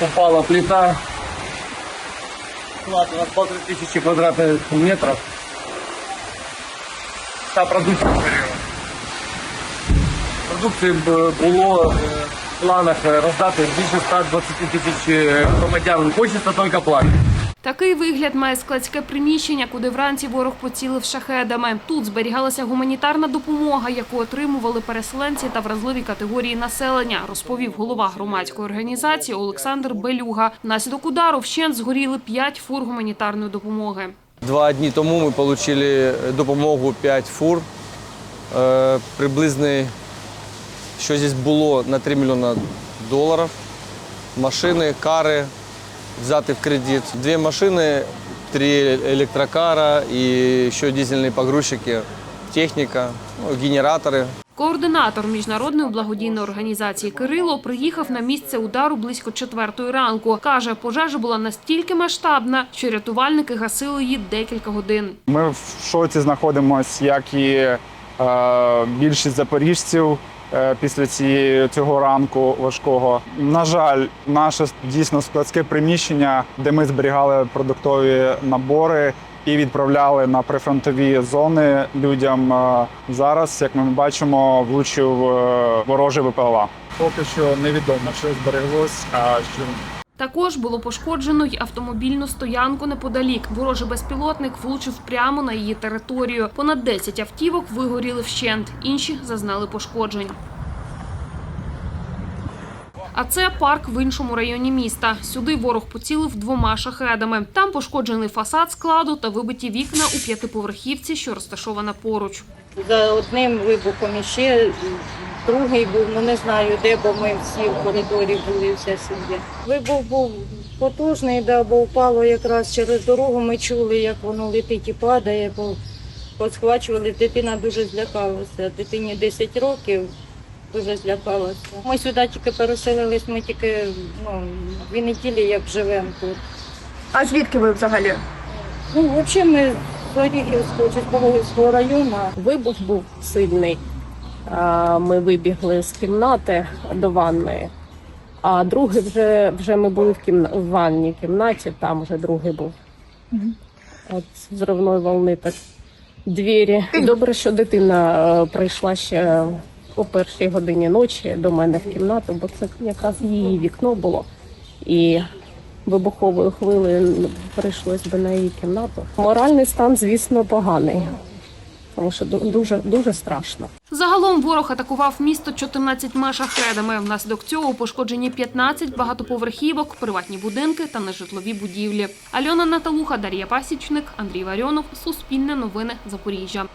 упала плита. Склад у нас полторы тысячи квадратных метров. Та продукція горіла. Продукції б- було е, в планах е, роздати більше 120 тисяч е, громадян. Хочеться тільки платити. Такий вигляд має складське приміщення, куди вранці ворог поцілив шахедами. Тут зберігалася гуманітарна допомога, яку отримували переселенці та вразливі категорії населення, розповів голова громадської організації Олександр Белюга. Внаслідок удару вщент згоріли п'ять фур гуманітарної допомоги. Два дні тому ми отримали допомогу 5 фур. Е, Приблизно, що здесь було на 3 мільйони доларів. Машини, кари взяти в кредит. Дві машини, три електрокара і ще дизельні погрузчики, техніка, ну, генератори. Координатор міжнародної благодійної організації Кирило приїхав на місце удару близько четвертої ранку. Каже, пожежа була настільки масштабна, що рятувальники гасили її декілька годин. Ми в шоці знаходимося, як і е, більшість запоріжців після цієї цього ранку важкого. На жаль, наше дійсно складське приміщення, де ми зберігали продуктові набори і відправляли на прифронтові зони людям. е, зараз, як ми бачимо, влучив е, ворожий ВПЛА. Поки що невідомо, що збереглось, а що Також було пошкоджено й автомобільну стоянку неподалік. Ворожий безпілотник влучив прямо на її територію. Понад 10 автівок вигоріли вщент, інші зазнали пошкоджень. А це парк в іншому районі міста. Сюди ворог поцілив двома шахедами. Там пошкоджений фасад складу та вибиті вікна у п'ятиповерхівці, що розташована поруч. За одним вибухом іще другий був, ну не знаю де, бо ми всі в коридорі були вся сім'я. Вибух був потужний, да, бо впало якраз через дорогу. Ми чули, як воно летить і падає, бо посхвачували. Дитина дуже злякалася. Дитині 10 років. Дуже злякалася. Ми сюди тільки переселились, ми тільки ну, дві неділі як живемо тут. А звідки ви взагалі? Ну, взагалі ми з Оріхівського чи з Пологівського району. Вибух був сильний. Ми вибігли з кімнати до ванної, а другий вже, вже ми були в, кімна... в ванній кімнаті, там вже другий був. От з взривної волни так двері. Добре, що дитина е, прийшла ще о першій годині ночі до мене в кімнату, бо це якраз її вікно було. І вибуховою хвилею прийшлось би на її кімнату. Моральний стан, звісно, поганий тому що дуже дуже страшно. Загалом ворог атакував місто 14 шахедами. Внаслідок цього пошкоджені 15 багатоповерхівок, приватні будинки та нежитлові будівлі. Альона Наталуха, Дар'я Пасічник, Андрій Варіонов. Суспільне новини Запоріжжя.